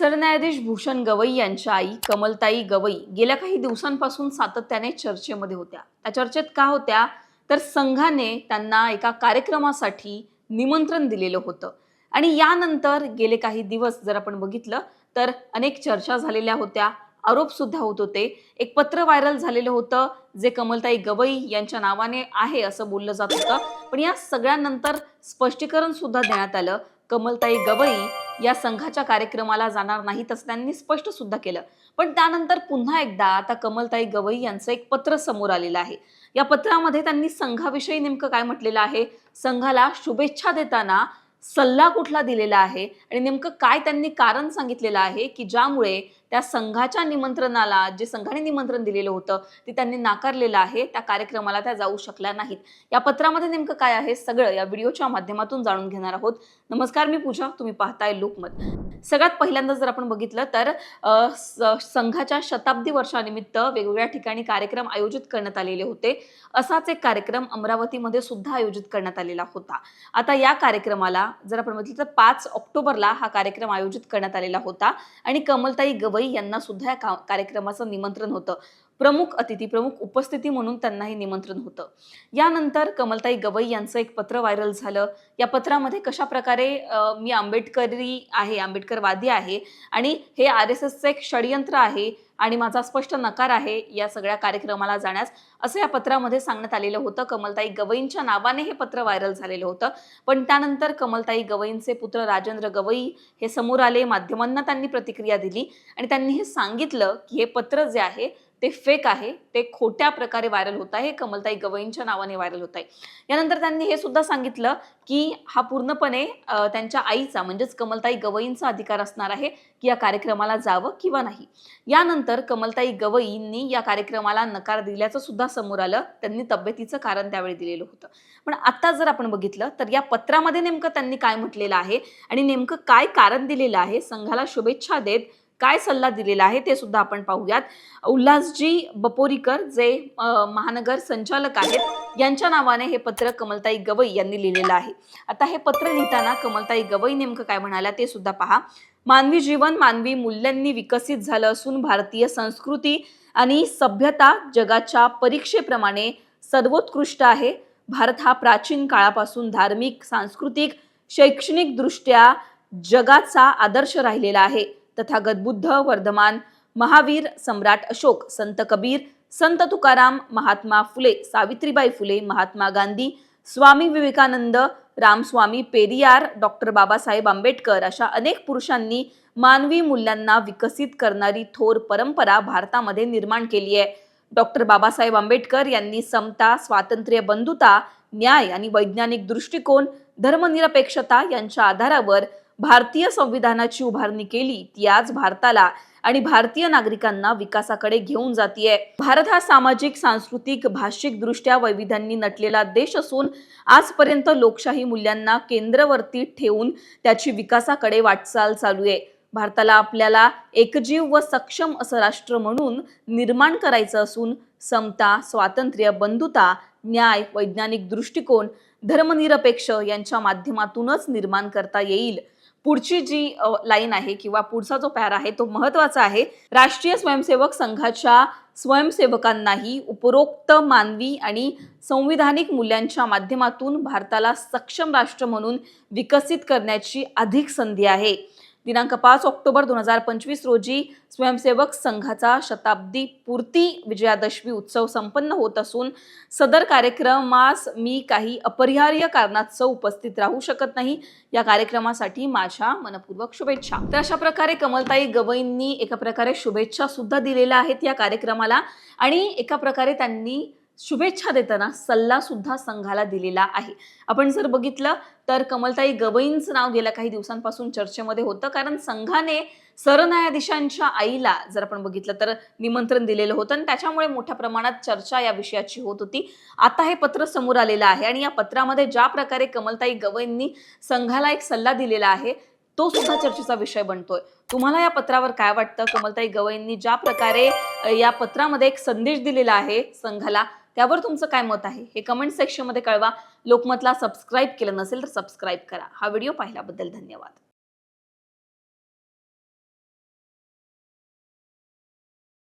सरन्यायाधीश भूषण गवई यांच्या आई कमलताई गवई गेल्या काही दिवसांपासून सातत्याने चर्चेमध्ये होत्या. त्या चर्चेत का होत्या? तर संघाने त्यांना एका कार्यक्रमासाठी निमंत्रण दिलेलं होतं. आणि यानंतर गेले काही दिवस जर आपण बघितलं तर अनेक चर्चा झालेल्या होत्या. आरोप सुद्धा होत होते. एक पत्र व्हायरल झालेलं होतं जे कमलताई गवई यांच्या नावाने आहे असं बोललं जात होतं. पण या सगळ्यानंतर स्पष्टीकरण सुद्धा देण्यात आलं. कमलताई गवई या संघाच्या कार्यक्रमाला जाणार नाहीत असं त्यांनी स्पष्ट सुद्धा केलं. पण त्यानंतर पुन्हा एकदा आता कमलताई गवई यांचं एक पत्र समोर आलेलं आहे. या पत्रामध्ये त्यांनी संघाविषयी नेमकं काय म्हटलेलं आहे? संघाला शुभेच्छा देताना सल्ला कुठला दिलेला आहे? आणि नेमकं काय त्यांनी कारण सांगितलेलं आहे? की ज्यामुळे त्या संघाच्या निमंत्रणाला जे संघाने निमंत्रण दिलेलं होतं ते त्यांनी नाकारलेलं आहे. त्या कार्यक्रमाला त्या जाऊ शकल्या नाहीत. या पत्रामध्ये नेमकं काय आहे सगळं या व्हिडिओच्या माध्यमातून जाणून घेणार आहोत. नमस्कार मी पूजा. तुम्ही पाहताय लोकमत. सगळ्यात पहिल्यांदा जर आपण बघितलं तर संघाच्या शताब्दी वर्षानिमित्त वेगवेगळ्या ठिकाणी कार्यक्रम आयोजित करण्यात आलेले होते. असाच एक कार्यक्रम अमरावतीमध्ये सुद्धा आयोजित करण्यात आलेला होता. आता या कार्यक्रमाला जर आपण बघितलं तर पाच ऑक्टोबरला हा कार्यक्रम आयोजित करण्यात आलेला होता. आणि कमलताई गवई यांना सुद्धा या का- कार्यक्रमाचं निमंत्रण होतं. प्रमुख अतिथी प्रमुख उपस्थिती म्हणून त्यांना हे निमंत्रण होतं. यानंतर कमलताई गवई यांचं एक पत्र व्हायरल झालं. या पत्रामध्ये कशा प्रकारे मी आंबेडकरी आहे आंबेडकरवादी आहे आणि हे आर एस एसचं एक षडयंत्र आहे आणि माझा स्पष्ट नकार आहे या सगळ्या कार्यक्रमाला जाण्यास असं या पत्रामध्ये सांगण्यात आलेलं होतं. कमलताई गवईंच्या नावाने हे पत्र व्हायरल झालेलं होतं. पण त्यानंतर कमलताई गवईंचे पुत्र राजेंद्र गवई हे समोर आले माध्यमांना त्यांनी प्रतिक्रिया दिली आणि त्यांनी हे सांगितलं की हे पत्र जे आहे ते फेक आहे ते खोट्या प्रकारे व्हायरल होत आहे कमलताई गवईंच्या नावाने व्हायरल होत आहे. यानंतर त्यांनी हे सुद्धा सांगितलं की हा पूर्णपणे त्यांच्या आईचा म्हणजेच कमलताई गवईंचा अधिकार असणार आहे की या कार्यक्रमाला जावं किंवा नाही. यानंतर कमलताई गवईंनी या कार्यक्रमाला नकार दिल्याचं सुद्धा समोर आलं. त्यांनी तब्येतीचं कारण त्यावेळी दिलेलं होतं. पण आता जर आपण बघितलं तर या पत्रामध्ये नेमकं त्यांनी काय म्हटलेलं आहे आणि नेमकं काय कारण दिलेलं आहे संघाला शुभेच्छा देत काय सल्ला दिलेला आहे ते सुद्धा आपण पाहूयात. उल्हासजी बपोरीकर जे महानगर संचालक आहेत यांच्या नावाने हे पत्र कमलताई गवई यांनी लिहिलेलं आहे. आता हे पत्र लिहिताना कमलताई गवई नेमकं काय म्हणाल्या ते सुद्धा पहा. मानवी जीवन मानवी मूल्यांनी विकसित झालं असून भारतीय संस्कृती आणि सभ्यता जगाच्या परीक्षेप्रमाणे सर्वोत्कृष्ट आहे. भारत हा प्राचीन काळापासून धार्मिक सांस्कृतिक शैक्षणिक दृष्ट्या जगाचा आदर्श राहिलेला आहे. तथागत बुद्ध वर्धमान महावीर सम्राट अशोक संत कबीर संत तुकाराम महात्मा फुले सावित्रीबाई फुले महात्मा गांधी स्वामी विवेकानंद रामस्वामी पेरियार डॉक्टर बाबासाहेब आंबेडकर अशा अनेक पुरुषांनी मानवी मूल्यांना विकसित करणारी थोर परंपरा भारतामध्ये निर्माण केली आहे. डॉक्टर बाबासाहेब आंबेडकर यांनी समता स्वातंत्र्य बंधुता न्याय आणि वैज्ञानिक दृष्टिकोन धर्मनिरपेक्षता यांच्या आधारावर भारतीय संविधानाची उभारणी केली ती आज भारताला आणि भारतीय नागरिकांना विकासाकडे घेऊन जातीये. भारत हा सामाजिक सांस्कृतिक भाषिक दृष्ट्या वैविध्यांनी नटलेला देश असून आजपर्यंत लोकशाही मूल्यांना केंद्रवर्ती ठेवून त्याची विकासाकडे वाटचाल चालू आहे भारताला आपल्याला एकजीव व सक्षम असं राष्ट्र म्हणून निर्माण करायचं असून समता स्वातंत्र्य बंधुता न्याय वैज्ञानिक दृष्टिकोन धर्मनिरपेक्ष यांच्या माध्यमातूनच निर्माण करता येईल. पुढची जी लाईन आहे किंवा पुढचा जो पॅर आहे तो महत्त्वाचा आहे. राष्ट्रीय स्वयंसेवक संघाच्या स्वयंसेवकांनाही उपरोक्त मानवी आणि संविधानिक मूल्यांच्या माध्यमातून भारताला सक्षम राष्ट्र म्हणून विकसित करण्याची अधिक संधी आहे. दिनांक पाच ऑक्टोबर दोन हजार पंचवीस रोजी स्वयंसेवक संघाचा शताब्दी पूर्ती विजयादशमी उत्सव संपन्न होत असून सदर कार्यक्रमास मी काही अपरिहार्य कारणास्तव उपस्थित राहू शकत नाही. या कार्यक्रमासाठी माझ्या मनपूर्वक शुभेच्छा. तर अशा प्रकारे कमलताई गवईंनी एका प्रकारे शुभेच्छा सुद्धा दिलेल्या आहेत या कार्यक्रमाला आणि एका प्रकारे त्यांनी शुभेच्छा देताना सल्ला सुद्धा संघाला दिलेला आहे. आपण जर बघितलं तर कमलताई गवईंचं नाव गेल्या काही दिवसांपासून चर्चेमध्ये होतं. कारण संघाने सरन्यायाधीशांच्या आईला जर आपण बघितलं तर निमंत्रण दिलेलं होतं आणि त्याच्यामुळे मोठ्या प्रमाणात चर्चा या विषयाची होत होती. आता हे पत्र समोर आलेलं आहे आणि या पत्रामध्ये ज्या प्रकारे कमलताई गवईंनी संघाला एक सल्ला दिलेला आहे तो सुद्धा चर्चेचा विषय बनतोय. तुम्हाला या पत्रावर काय वाटतं? कमलताई गवईंनी ज्या प्रकारे या पत्रामध्ये एक संदेश दिलेला आहे संघाला त्यावर तुमचं काय मत आहे? हे कमेंट सेक्शनमध्ये कळवा. लोकमतला सबस्क्राईब केलं नसेल तर सबस्क्राईब करा. हा व्हिडिओ पाहिल्याबद्दल धन्यवाद.